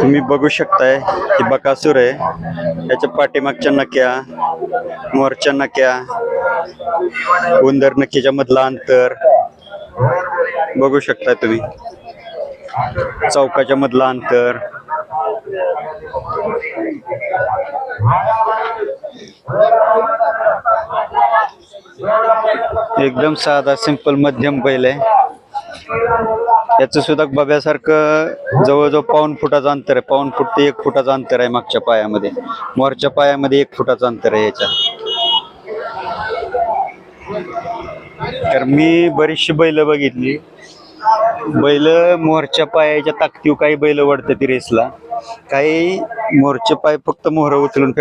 तुम्ही बघू शकताय ही बकासूर आहे. त्याच्या पाठीमागच्या नक्या मोरच्या नक्या उंदर नक्कीच्या मधला अंतर. बघू शकताय तुम्ही. चौकाच्या मधला अंतर. एकदम साधा सिंपल मध्यम बैल आहे. याचं सुद्धा बघ्यासारखं जवळजवळ पाऊन फुटाचं अंतर आहे. पाऊन फूट ते एक फुटाचं अंतर आहे मागच्या पायामध्ये. मोरच्या पायामध्ये एक फुटाचं अंतर आहे याच्या. तर मी बरीचशी बैल बघितली. बैल मोरच्या पायाच्या ताकदीव काही बैल वडते ती रेसला काही मोरचे पाय फक्त मोहर उचलून